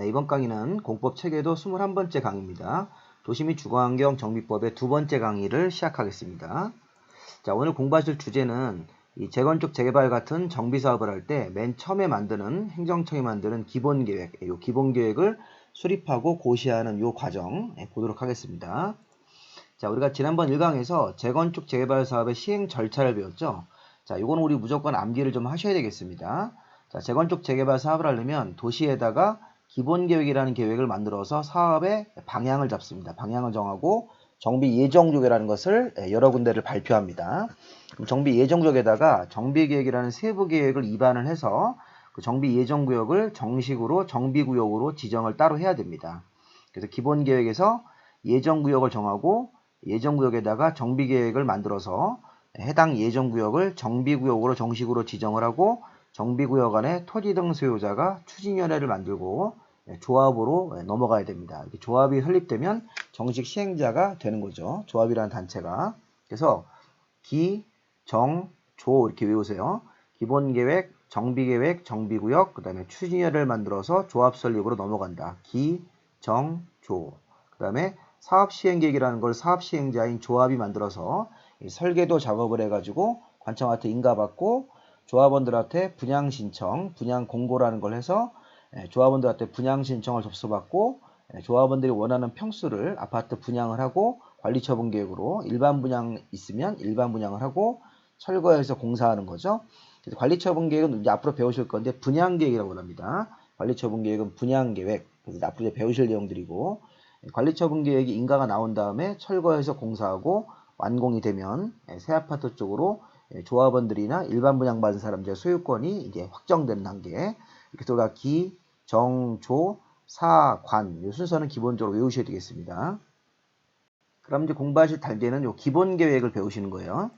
네, 이번 강의는 공법 체계도 21번째 강의입니다. 도시 및 주거환경 정비법의 두 번째 강의를 시작하겠습니다. 자, 오늘 공부하실 주제는 이 재건축 재개발 같은 정비 사업을 할 때 맨 처음에 만드는 행정청이 만드는 기본 계획, 이 기본 계획을 수립하고 고시하는 이 과정 예, 보도록 하겠습니다. 자, 우리가 지난번 1강에서 재건축 재개발 사업의 시행 절차를 배웠죠. 자, 이거는 우리 무조건 암기를 좀 하셔야 되겠습니다. 자, 재건축 재개발 사업을 하려면 도시에다가 기본 계획이라는 계획을 만들어서 사업의 방향을 잡습니다. 방향을 정하고 정비 예정조계라는 것을 예, 여러 군데를 발표합니다. 정비 예정조계에다가 정비 계획이라는 세부 계획을 입안을 해서 그 정비 예정 구역을 정식으로 정비 구역으로 지정을 따로 해야 됩니다. 그래서 기본 계획에서 예정 구역을 정하고 예정 구역에다가 정비 계획을 만들어서 해당 예정 구역을 정비 구역으로 정식으로 지정을 하고 정비구역 안에 토지 등 소유자가 추진위원회를 만들고 예, 조합으로 예, 넘어가야 됩니다. 조합이 설립되면 정식 시행자가 되는 거죠. 조합이라는 단체가. 그래서 기, 정, 조 이렇게 외우세요. 기본계획, 정비계획, 정비구역, 그 다음에 추진위원회를 만들어서 조합 설립으로 넘어간다. 기, 정, 조. 그 다음에 사업시행계획이라는 걸 사업시행자인 조합이 만들어서 설계도 작업을 해가지고 관청한테 인가받고 조합원들한테 분양 신청, 분양 공고라는 걸 해서 예, 조합원들한테 분양 신청을 접수받고 예, 조합원들이 원하는 평수를 아파트 분양을 하고 관리 처분 계획으로 일반 분양 있으면 일반 분양을 하고 철거해서 공사하는 거죠. 그래서 관리 처분 계획은 이제 앞으로 배우실 건데 분양 계획이라고 합니다. 관리 처분 계획은 분양 계획. 그래서 앞으로 이제 배우실 내용들이고 예, 관리 처분 계획이 인가가 나온 다음에 철거해서 공사하고 완공이 되면 새 아파트 쪽으로 예, 조합원들이나 일반 분양받은 사람들의 소유권이 이제 확정되는 단계. 이렇게 들어가 기, 정, 조, 사, 관. 이 순서는 기본적으로 외우셔야 되겠습니다. 그럼 이제 공부하실 단계는 요 기본 계획을 배우시는 거예요.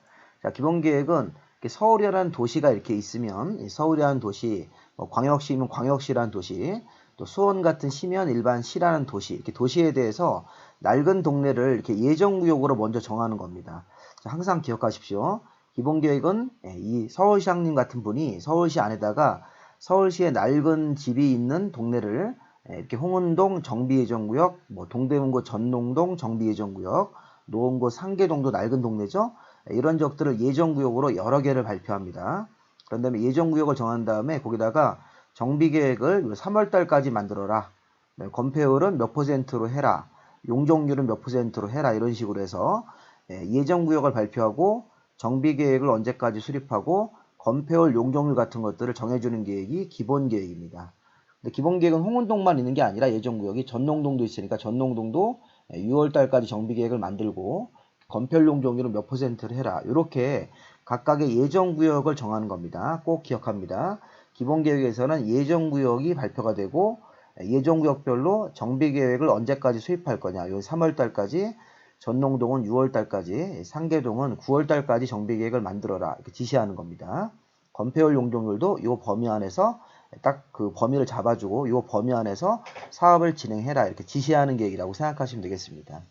자, 기본 계획은 서울이라는 도시가 이렇게 있으면 서울이라는 도시, 뭐 광역시면 광역시라는 도시, 또 수원 같은 시면 일반 시라는 도시, 이렇게 도시에 대해서 낡은 동네를 이렇게 예정 구역으로 먼저 정하는 겁니다. 자, 항상 기억하십시오. 기본 계획은 예, 이 서울시장님 같은 분이 서울시 안에다가 서울시에 낡은 집이 있는 동네를 예, 이렇게 홍은동 정비예정구역, 뭐 동대문구 전농동 정비예정구역, 노원구 상계동도 낡은 동네죠. 예, 이런 지역들을 예정구역으로 여러 개를 발표합니다. 그런 다음에 예정구역을 정한 다음에 거기다가 정비계획을 3월달까지 만들어라. 네, 건폐율은 몇 퍼센트로 해라. 용적률은 몇 퍼센트로 해라. 이런 식으로 해서 예정구역을 발표하고 정비 계획을 언제까지 수립하고 건폐율 용적률 같은 것들을 정해주는 계획이 기본 계획입니다. 근데 기본 계획은 홍은동만 있는 게 아니라 예정 구역이 전농동도 있으니까 전농동도 6월 달까지 정비 계획을 만들고 건폐율 용적률은 몇 퍼센트를 해라. 이렇게 각각의 예정 구역을 정하는 겁니다. 꼭 기억합니다. 기본 계획에서는 예정 구역이 발표가 되고 예정 구역별로 정비 계획을 언제까지 수립할 거냐. 요 3월 달까지 전농동은 6월달까지, 상계동은 9월달까지 정비계획을 만들어라 이렇게 지시하는 겁니다. 건폐율 용적률도 이 범위 안에서 딱 그 범위를 잡아주고 이 범위 안에서 사업을 진행해라 이렇게 지시하는 계획이라고 생각하시면 되겠습니다.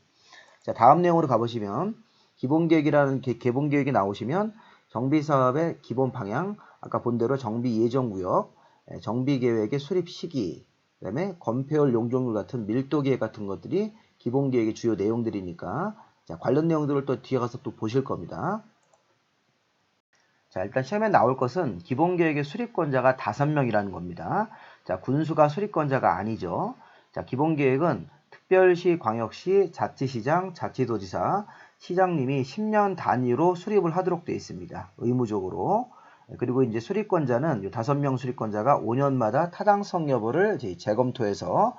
자 다음 내용으로 가보시면 기본계획이라는 개본계획이 나오시면 정비사업의 기본 방향 아까 본 대로 정비 예정구역 정비계획의 수립 시기 그 다음에 건폐율 용적률 같은 밀도계획 같은 것들이 기본 계획의 주요 내용들이니까 자, 관련 내용들을 또 뒤에 가서 또 보실 겁니다. 자, 일단 시험에 나올 것은 기본 계획의 수립권자가 5명이라는 겁니다. 자, 군수가 수립권자가 아니죠. 자, 기본 계획은 특별시, 광역시, 자치시장, 자치도지사, 시장님이 10년 단위로 수립을 하도록 되어 있습니다. 의무적으로. 그리고 이제 수립권자는 다섯 명 수립권자가 5년마다 타당성 여부를 재검토해서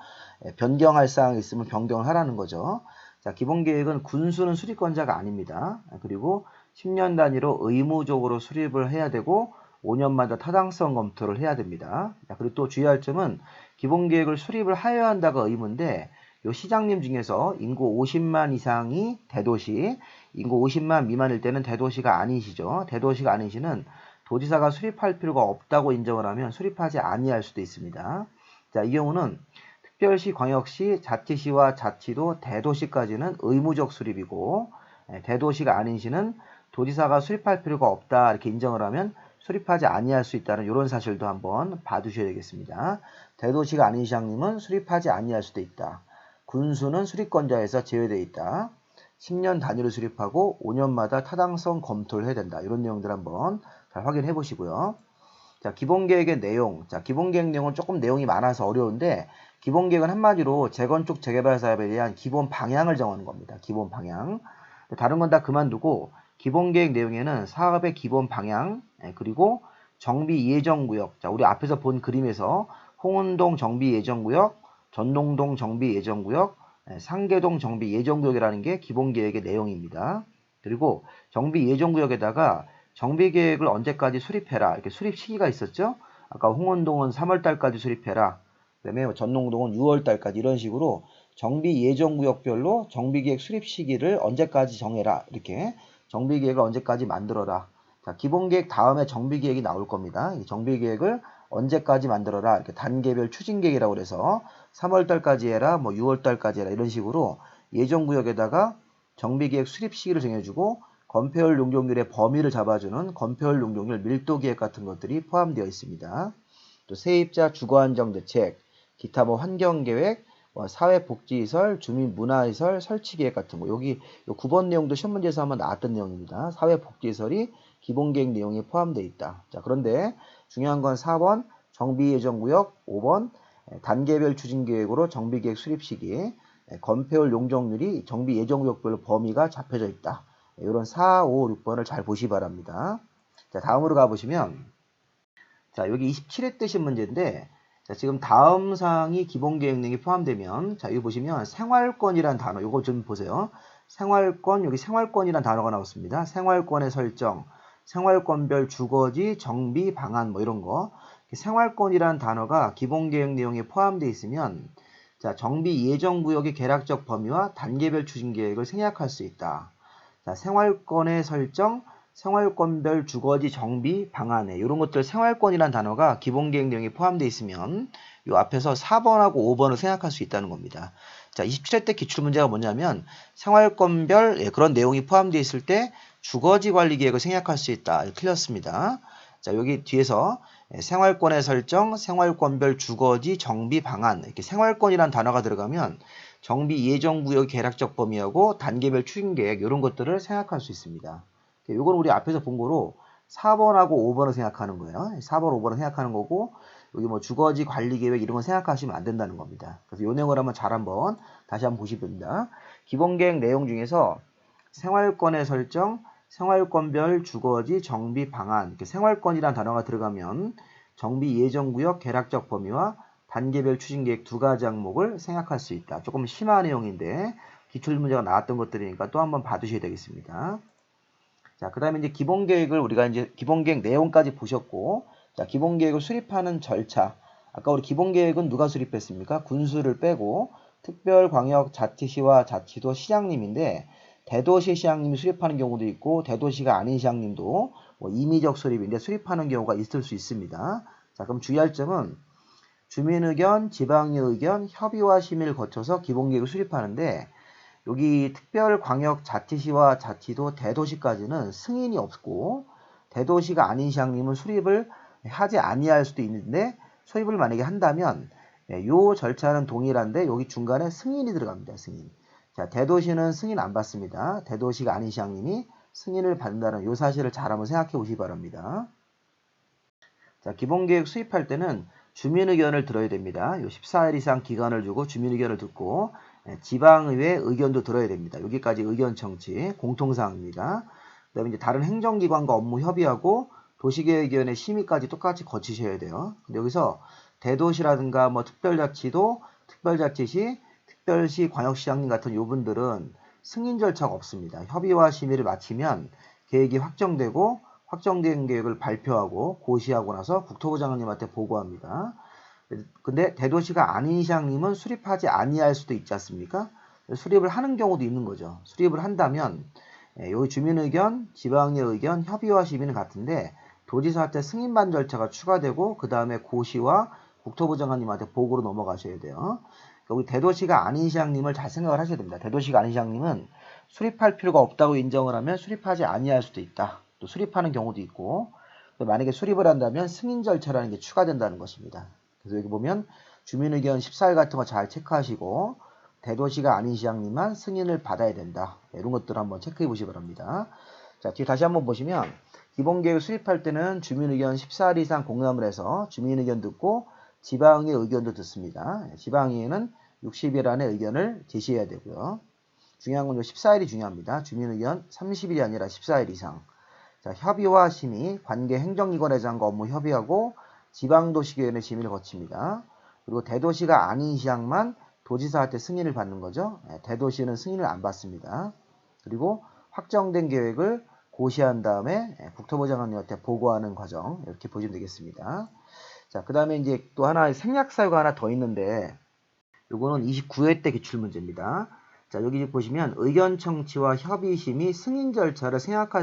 변경할 사항이 있으면 변경을 하라는 거죠. 자, 기본 계획은 군수는 수립권자가 아닙니다. 그리고 10년 단위로 의무적으로 수립을 해야 되고 5년마다 타당성 검토를 해야 됩니다. 자, 그리고 또 주의할 점은 기본 계획을 수립을 하여야 한다가 의무인데 요 시장님 중에서 인구 50만 이상이 대도시, 인구 50만 미만일 때는 대도시가 아니시죠. 대도시가 아니시는 도지사가 수립할 필요가 없다고 인정을 하면 수립하지 아니할 수도 있습니다. 자, 이 경우는 특별시, 광역시, 자치시와 자치도, 대도시까지는 의무적 수립이고 예, 대도시가 아닌 시는 도지사가 수립할 필요가 없다 이렇게 인정을 하면 수립하지 아니할 수 있다는 이런 사실도 한번 봐두셔야 되겠습니다. 대도시가 아닌 시장님은 수립하지 아니할 수도 있다. 군수는 수립권자에서 제외되어 있다. 10년 단위로 수립하고 5년마다 타당성 검토를 해야 된다. 이런 내용들 한번 잘 확인해 보시고요. 자, 기본 계획의 내용. 자, 기본 계획 내용은 조금 내용이 많아서 어려운데 기본 계획은 한마디로 재건축 재개발 사업에 대한 기본 방향을 정하는 겁니다. 기본 방향. 다른 건 다 그만두고 기본 계획 내용에는 사업의 기본 방향 예, 그리고 정비 예정 구역. 자, 우리 앞에서 본 그림에서 홍은동 정비 예정 구역, 전농동 정비 예정 구역, 예, 상계동 정비 예정 구역이라는 게 기본 계획의 내용입니다. 그리고 정비 예정 구역에다가 정비 계획을 언제까지 수립해라. 이렇게 수립 시기가 있었죠. 아까 홍원동은 3월달까지 수립해라. 그다음에 전농동은 6월달까지 이런 식으로 정비 예정 구역별로 정비 계획 수립 시기를 언제까지 정해라. 이렇게 정비 계획을 언제까지 만들어라. 자, 기본 계획 다음에 정비 계획이 나올 겁니다. 이 정비 계획을 언제까지 만들어라. 이렇게 단계별 추진 계획이라고 그래서 3월달까지 해라, 뭐 6월달까지 해라 이런 식으로 예정 구역에다가 정비 계획 수립 시기를 정해주고 건폐율 용적률의 범위를 잡아주는 건폐율 용적률 밀도 계획 같은 것들이 포함되어 있습니다. 또 세입자 주거 안정 대책, 기타 뭐 환경 계획, 뭐 사회복지시설, 주민문화시설 설치 계획 같은 거 여기 요 9번 내용도 시험 문제에서 한번 나왔던 내용입니다. 사회복지시설이 기본계획 내용에 포함되어 있다. 자 그런데 중요한 건 4번 정비예정구역, 5번 단계별 추진계획으로 정비계획 수립 시기, 건폐율 용적률이 정비예정구역별로 범위가 잡혀져 있다. 이런 4, 5, 6번을 잘 보시 기 바랍니다. 자, 다음으로 가보시면, 자, 여기 27회 뜨신 문제인데, 자, 지금 다음 사항이 기본 계획 내용이 포함되면, 자, 여기 보시면 생활권이란 단어, 이거 좀 보세요. 생활권, 여기 생활권이란 단어가 나왔습니다. 생활권의 설정, 생활권별 주거지, 정비, 방안, 뭐 이런 거. 생활권이란 단어가 기본 계획 내용에 포함되어 있으면, 자, 정비 예정 구역의 계략적 범위와 단계별 추진 계획을 생략할 수 있다. 자, 생활권의 설정, 생활권별 주거지 정비 방안에 이런 것들 생활권이란 단어가 기본계획 내용에 포함되어 있으면 이 앞에서 4번하고 5번을 생각할 수 있다는 겁니다. 자, 27회 때 기출문제가 뭐냐면 생활권별 예, 그런 내용이 포함되어 있을 때 주거지 관리 계획을 생략할 수 있다. 틀렸습니다. 자, 여기 뒤에서 예, 생활권의 설정, 생활권별 주거지 정비 방안 이렇게 생활권이란 단어가 들어가면 정비 예정 구역 계략적 범위하고 단계별 추진 계획 이런 것들을 생각할 수 있습니다. 이건 우리 앞에서 본 거로 4번하고 5번을 생각하는 거예요. 4번, 5번을 생각하는 거고 여기 뭐 주거지 관리 계획 이런 거 생각하시면 안 된다는 겁니다. 그래서 이 내용을 한번 잘 한번 다시 한번 보시면 됩니다. 기본 계획 내용 중에서 생활권의 설정, 생활권별 주거지 정비 방안 이렇게 생활권이라는 단어가 들어가면 정비 예정 구역 계략적 범위와 단계별 추진 계획 두 가지 항목을 생각할 수 있다. 조금 심한 내용인데 기출 문제가 나왔던 것들이니까 또 한번 봐두셔야 되겠습니다. 자, 그 다음에 이제 기본 계획을 우리가 이제 기본 계획 내용까지 보셨고, 자, 기본 계획을 수립하는 절차. 아까 우리 기본 계획은 누가 수립했습니까? 군수를 빼고 특별 광역 자치시와 자치도 시장님인데 대도시 시장님이 수립하는 경우도 있고 대도시가 아닌 시장님도 뭐 임의적 수립인데 수립하는 경우가 있을 수 있습니다. 자, 그럼 주의할 점은 주민 의견, 지방의 의견, 협의와 심의를 거쳐서 기본 계획을 수립하는데 여기 특별광역자치시와 자치도 대도시까지는 승인이 없고 대도시가 아닌 시장님은 수립을 하지 아니할 수도 있는데 수립을 만약에 한다면 이 예, 절차는 동일한데 여기 중간에 승인이 들어갑니다. 승인. 자, 대도시는 승인 안 받습니다. 대도시가 아닌 시장님이 승인을 받는다는 이 사실을 잘 한번 생각해 보시기 바랍니다. 자, 기본계획 수립할 때는 주민 의견을 들어야 됩니다. 요 14일 이상 기간을 주고 주민 의견을 듣고 예, 지방의회 의견도 들어야 됩니다. 여기까지 의견 청취 공통사항입니다. 그다음에 이제 다른 행정기관과 업무 협의하고 도시계획위원회 심의까지 똑같이 거치셔야 돼요. 근데 여기서 대도시라든가 뭐 특별자치도, 특별자치시, 특별시, 광역시장님 같은 요분들은 승인 절차가 없습니다. 협의와 심의를 마치면 계획이 확정되고 확정된 계획을 발표하고 고시하고 나서 국토부 장관님한테 보고합니다. 근데 대도시가 아닌 시장님은 수립하지 아니할 수도 있지 않습니까? 수립을 하는 경우도 있는 거죠. 수립을 한다면 예, 여기 주민 의견, 지방의 의견, 협의와 시민은 같은데 도지사한테 승인반 절차가 추가되고 그 다음에 고시와 국토부 장관님한테 보고로 넘어가셔야 돼요. 여기 대도시가 아닌 시장님을 잘 생각을 하셔야 됩니다. 대도시가 아닌 시장님은 수립할 필요가 없다고 인정을 하면 수립하지 아니할 수도 있다. 또 수립하는 경우도 있고 만약에 수립을 한다면 승인 절차라는 게 추가된다는 것입니다. 그래서 여기 보면 주민의견 14일 같은 거 잘 체크하시고 대도시가 아닌 시장님만 승인을 받아야 된다. 네, 이런 것들 한번 체크해 보시기 바랍니다. 자, 뒤에 다시 한번 보시면 기본계획 수립할 때는 주민의견 14일 이상 공감을 해서 주민의견 듣고 지방의 의견도 듣습니다. 네, 지방의회는 60일 안에 의견을 제시해야 되고요. 중요한 건 14일이 중요합니다. 주민의견 30일이 아니라 14일 이상. 자, 협의와 심의, 관계 행정기관회장과 업무 협의하고 지방도시계획의 심의를 거칩니다. 그리고 대도시가 아닌 시장만 도지사한테 승인을 받는 거죠. 예, 대도시는 승인을 안 받습니다. 그리고 확정된 계획을 고시한 다음에 예, 국토부 장관님한테 보고하는 과정 이렇게 보시면 되겠습니다. 자, 그 다음에 이제 또 하나 생략 사유가 하나 더 있는데 요거는 29회 때 기출 문제입니다. 자, 여기 보시면 의견 청취와 협의 심의 승인 절차를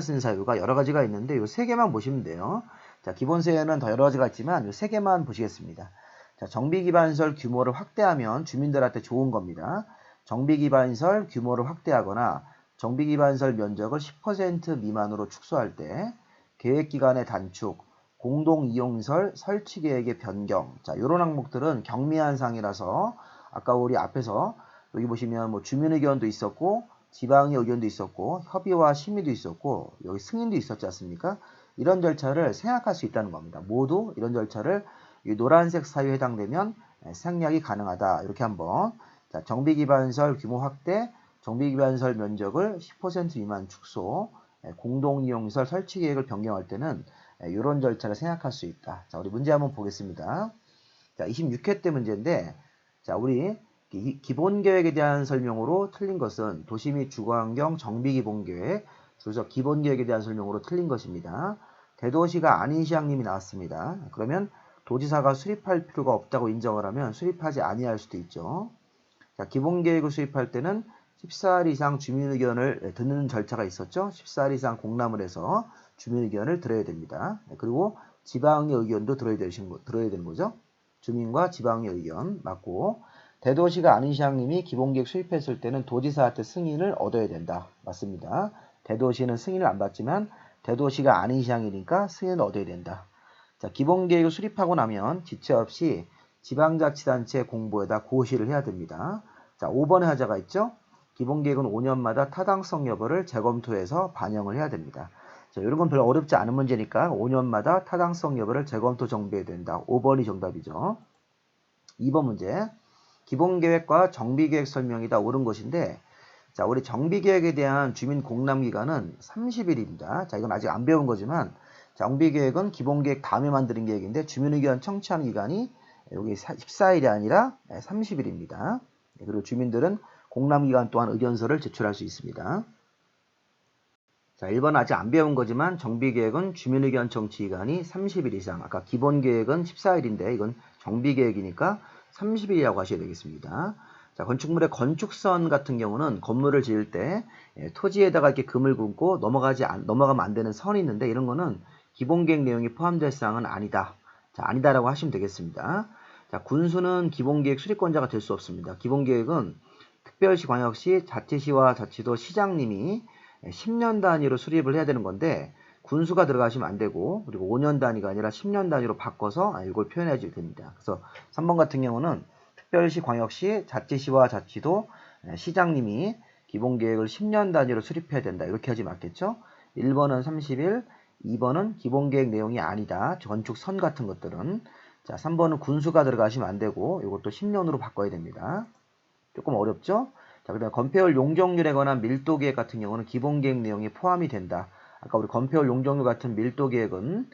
있는 사유가 여러 가지가 있는데 요 세 개만 보시면 돼요. 자, 기본 세에는 더 여러 가지가 있지만 요 세 개만 보시겠습니다. 자, 정비 기반설 규모를 확대하면 주민들한테 좋은 겁니다. 정비 기반설 규모를 확대하거나 정비 기반설 면적을 10% 미만으로 축소할 때 계획 기간의 단축, 공동 이용설 설치 계획의 변경. 자, 이런 항목들은 경미한 상이라서 아까 우리 앞에서 여기 보시면 뭐 주민 의견도 있었고 지방의 의견도 있었고 협의와 심의도 있었고 여기 승인도 있었지 않습니까? 이런 절차를 생략할 수 있다는 겁니다. 모두 이런 절차를 이 노란색 사유에 해당되면 생략이 가능하다. 이렇게 한번 자, 정비기반설 규모 확대, 정비기반설 면적을 10% 미만 축소, 공동이용설 설치 계획을 변경할 때는 이런 절차를 생략할 수 있다. 자, 우리 문제 한번 보겠습니다. 자, 26회 때 문제인데, 자, 우리 기본 계획에 대한 설명으로 틀린 것은 도시 및 주거환경 정비 기본 계획, 줄여서 기본 계획에 대한 설명으로 틀린 것입니다. 대도시가 아닌 시장님이 나왔습니다. 그러면 도지사가 수립할 필요가 없다고 인정을 하면 수립하지 아니할 수도 있죠. 자, 기본 계획을 수립할 때는 14일 이상 주민 의견을 듣는 절차가 있었죠. 14일 이상 공람을 해서 주민 의견을 들어야 됩니다. 네, 그리고 지방의 의견도 들어야, 되신, 들어야 되는 거죠. 주민과 지방의 의견 맞고 대도시가 아닌 시장님이 기본계획 수립했을 때는 도지사한테 승인을 얻어야 된다. 맞습니다. 대도시는 승인을 안 받지만 대도시가 아닌 시장이니까 승인을 얻어야 된다. 자, 기본계획을 수립하고 나면 지체 없이 지방자치단체 공보에다 고시를 해야 됩니다. 자, 5번의 하자가 있죠? 기본계획은 5년마다 타당성 여부를 재검토해서 반영을 해야 됩니다. 자, 이런 건 별로 어렵지 않은 문제니까 5년마다 타당성 여부를 재검토 정비해야 된다. 5번이 정답이죠. 2번 문제. 기본계획과 정비계획 설명이 다 옳은 것인데 자, 우리 정비계획에 대한 주민 공람 기간은 30일입니다. 자, 이건 아직 안 배운 거지만 정비계획은 기본계획 다음에 만드는 계획인데 주민의견 청취하는 기간이 여기 14일이 아니라 30일입니다. 그리고 주민들은 공람기간 동안 의견서를 제출할 수 있습니다. 자, 1번 아직 안 배운 거지만 정비계획은 주민의견 청취기간이 30일 이상 아까 기본계획은 14일인데 이건 정비계획이니까 30일이라고 하셔야 되겠습니다. 자, 건축물의 건축선 같은 경우는 건물을 지을 때 예, 토지에다가 이렇게 금을 긋고 넘어가지 안, 넘어가면 안 되는 선이 있는데 이런 거는 기본 계획 내용이 포함될 사항은 아니다. 자, 아니다라고 하시면 되겠습니다. 자, 군수는 기본 계획 수립권자가 될 수 없습니다. 기본 계획은 특별시, 광역시, 자치시와 자치도 시장님이 10년 단위로 수립을 해야 되는 건데 군수가 들어가시면 안 되고 그리고 5년 단위가 아니라 10년 단위로 바꿔서 이걸 표현해 줘야 됩니다. 그래서 3번 같은 경우는 특별시, 광역시, 자치시와 자치도 시장님이 기본계획을 10년 단위로 수립해야 된다. 이렇게 하지 맞겠죠? 1번은 30일, 2번은 기본계획 내용이 아니다. 건축선 같은 것들은 자, 3번은 군수가 들어가시면 안 되고 이것도 10년으로 바꿔야 됩니다. 조금 어렵죠? 자, 그 다음에 건폐율 용적률에 관한 밀도 계획 같은 경우는 기본 계획 내용이 포함이 된다. 아까 우리 건폐율 용적률 같은 밀도 계획은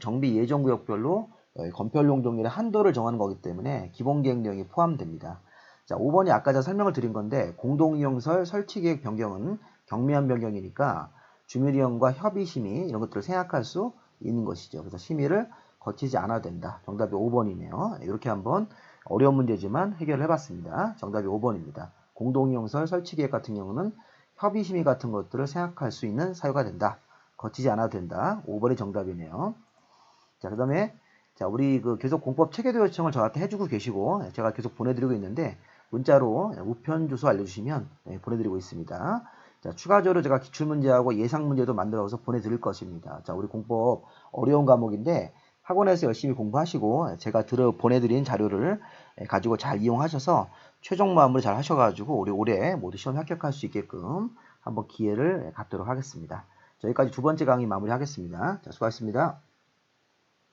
정비 예정 구역별로 어, 건폐율 용적률의 한도를 정하는 거기 때문에 기본 계획 내용이 포함됩니다. 자, 5번이 아까 제가 설명을 드린 건데 공동이용설 설치 계획 변경은 경미한 변경이니까 주민위원과 협의 심의 이런 것들을 생각할 수 있는 것이죠. 그래서 심의를 거치지 않아도 된다. 정답이 5번이네요. 이렇게 한번 어려운 문제지만 해결을 해봤습니다. 정답이 5번입니다. 공동이용설 설치 계획 같은 경우는 협의 심의 같은 것들을 생각할 수 있는 사유가 된다. 거치지 않아도 된다. 5번이 정답이네요. 자, 그 다음에 자, 우리 그 계속 공법 체계도 요청을 저한테 해주고 계시고 제가 계속 보내드리고 있는데 문자로 우편 주소 알려주시면 네, 보내드리고 있습니다. 자, 추가적으로 제가 기출문제하고 예상문제도 만들어서 보내드릴 것입니다. 자, 우리 공법 어려운 과목인데 학원에서 열심히 공부하시고 제가 들어 보내드린 자료를 가지고 잘 이용하셔서 최종 마무리 잘 하셔가지고 우리 올해 모두 시험 합격할 수 있게끔 한번 기회를 갖도록 하겠습니다. 저기까지 두 번째 강의 마무리하겠습니다. 자, 수고하셨습니다.